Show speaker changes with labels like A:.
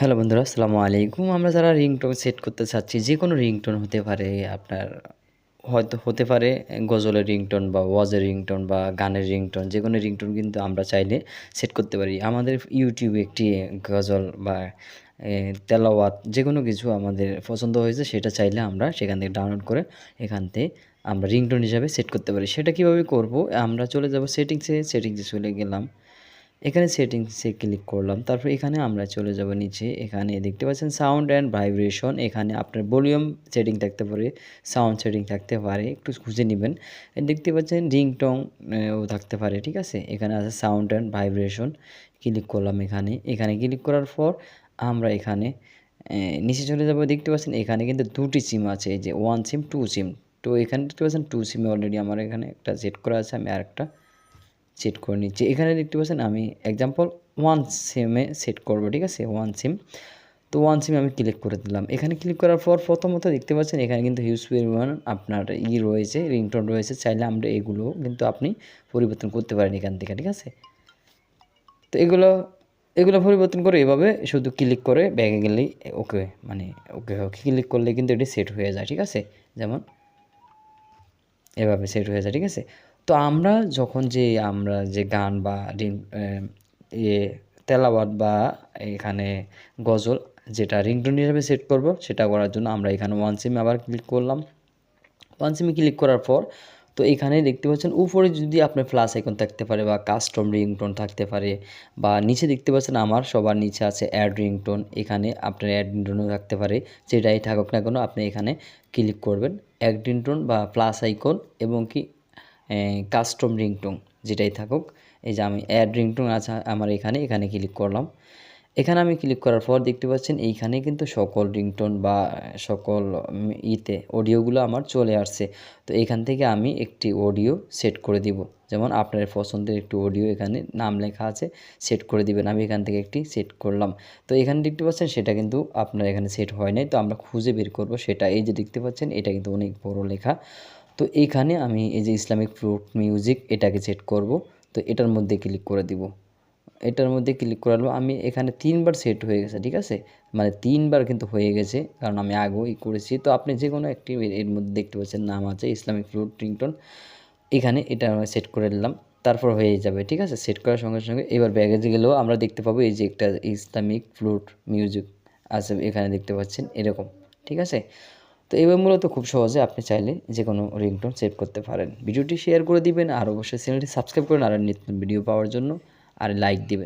A: Hello বন্ধুরা, আসসালামু আলাইকুম। আমরা যারা রিংটোন সেট করতে চাচ্ছি, যে কোনো রিংটোন হতে পারে, আপনার হয়তো হতে পারে গজলের রিংটোন বা ওয়াজের রিংটোন বা গানের রিংটোন, যে কোনো রিংটোন কিন্তু আমরা চাইলে সেট করতে পারি। আমাদের ইউটিউবে একটি গজল বা তেলাওয়াত, যে কোনো কিছু আমাদের পছন্দ হয়েছে সেটা চাইলে আমরা সেখান থেকে ডাউনলোড করে এখান থেকে আমরা রিংটোন হিসাবে সেট করতে পারি। সেটা কীভাবে করব? আমরা চলে যাব সেটিংসে। সেটিংসে চলে গেলাম। এখানে সেটিংসে ক্লিক করলাম, তারপর এখানে আমরা চলে যাব নিচে, এখানে দেখতে পাচ্ছেন সাউন্ড অ্যান্ড ভাইব্রেশন এখানে আপনার ভলিউম সেটিং থাকতে পারে সাউন্ড সেটিং থাকতে পারে, একটু খুঁজে নেবেন। দেখতে পাচ্ছেন রিংটং ও থাকতে পারে, ঠিক আছে? এখানে আছে সাউন্ড অ্যান্ড ভাইব্রেশন ক্লিক করলাম এখানে এখানে ক্লিক করার পর আমরা এখানে নিচে চলে যাব, দেখতে পাচ্ছেন এখানে কিন্তু দুটি সিম আছে, এই যে ওয়ান সিম টু সিম তো এখানে দেখতে পাচ্ছেন টু সিমে অলরেডি আমার এখানে একটা সেট করা আছে, আমি আরেকটা সেট করে নিচ্ছি। এখানে দেখতে পাচ্ছেন আমি এক্সাম্পল ওয়ান সিমে সেট করব, ঠিক আছে? ওয়ান সিম তো ওয়ান সিমে আমি ক্লিক করে দিলাম। এখানে ক্লিক করার পর প্রথমত দেখতে পাচ্ছেন এখানে কিন্তু হিউজ পরিমাণ আপনার ই রয়েছে রিংটোন রয়েছে। চাইলে আমরা এগুলো কিন্তু আপনি পরিবর্তন করতে পারেন এখান থেকে, ঠিক আছে? তো এগুলো এগুলো পরিবর্তন করে এভাবে শুধু ক্লিক করে ব্যাগে গেলেই ওকে মানে ওকে ওকে ক্লিক করলে কিন্তু এটি সেট হয়ে যায়, ঠিক আছে? যেমন এভাবে সেট হয়ে যায়, ঠিক আছে? তো আমরা যখন যে আমরা যে গান বা ইয়ে তেলাওয়াত বা এখানে গজল যেটা রিংটোন হিসাবে সেট করব, সেটা করার জন্য আমরা এখানে ওয়ান সিমে আবার ক্লিক করলাম। ওয়ান সিমে ক্লিক করার পর তো এখানে দেখতে পাচ্ছেন, উপরে যদি আপনার প্লাস আইকন থাকতে পারে বা কাস্টম রিংটোন থাকতে পারে বা নিচে দেখতে পাচ্ছেন আমার সবার নিচে আছে অ্যাড রিংটোন, এখানে আপনার অ্যাড রিংটোনও থাকতে পারে, যেটাই থাকুক না কেন আপনি এখানে ক্লিক করবেন। অ্যাড রিংটোন বা প্লাস আইকন এবং কি কাস্টম রিংটোন যেটাই থাকুক, এই যে আমি অ্যাড রিংটোন আছে আমার এখানে এখানে ক্লিক করলাম। এখানে আমি ক্লিক করার পর দেখতে পাচ্ছেন এইখানে কিন্তু সকল রিংটোন বা সকল ইতে অডিওগুলো আমার চলে আসছে। তো এখান থেকে আমি একটি অডিও সেট করে দিব। যেমন আপনার পছন্দের একটি অডিও এখানে নাম লেখা আছে সেট করে দিবেন। আমি এখান থেকে একটি সেট করলাম। তো এখানে দেখতে পাচ্ছেন সেটা কিন্তু আপনার এখানে সেট হয় নাই। তো আমরা খুঁজে বের করব সেটা। এই যে দেখতে পাচ্ছেন, এটা কিন্তু অনেক বড় লেখা। তো এইখানে আমি এই যে ইসলামিক ফ্লুট মিউজিক এটাকে সেট করব। তো এটার মধ্যে ক্লিক করে দিব। এটার মধ্যে ক্লিক করালো আমি এখানে তিনবার সেট হয়ে গেছে, ঠিক আছে? মানে তিনবার কিন্তু হয়ে গেছে, কারণ আমি আগেই করেছি। তো আপনি যে কোনো একটি এর মধ্যে দেখতে পাচ্ছেন নাম আছে, ইসলামিক ফ্লুট রিংটোন। এখানে এটা সেট করে নিলাম, তারপর হয়ে যাবে, ঠিক আছে? সেট করার সঙ্গে সঙ্গে এবার ব্যাগেজে গেলেও আমরা দেখতে পাবো এই যে একটা ইসলামিক ফ্লুট মিউজিক আছে, এখানে দেখতে পাচ্ছেন, এরকম, ঠিক আছে? তো এবার মূলত খুব সহজে আপনি চাইলে যে কোনো রিংটোন সেভ করতে পারেন। ভিডিওটি শেয়ার করে দিবেন আর অবশ্যই চ্যানেলটি সাবস্ক্রাইব করুন আর নিত্য ভিডিও পাওয়ার জন্য আর লাইক দিবেন।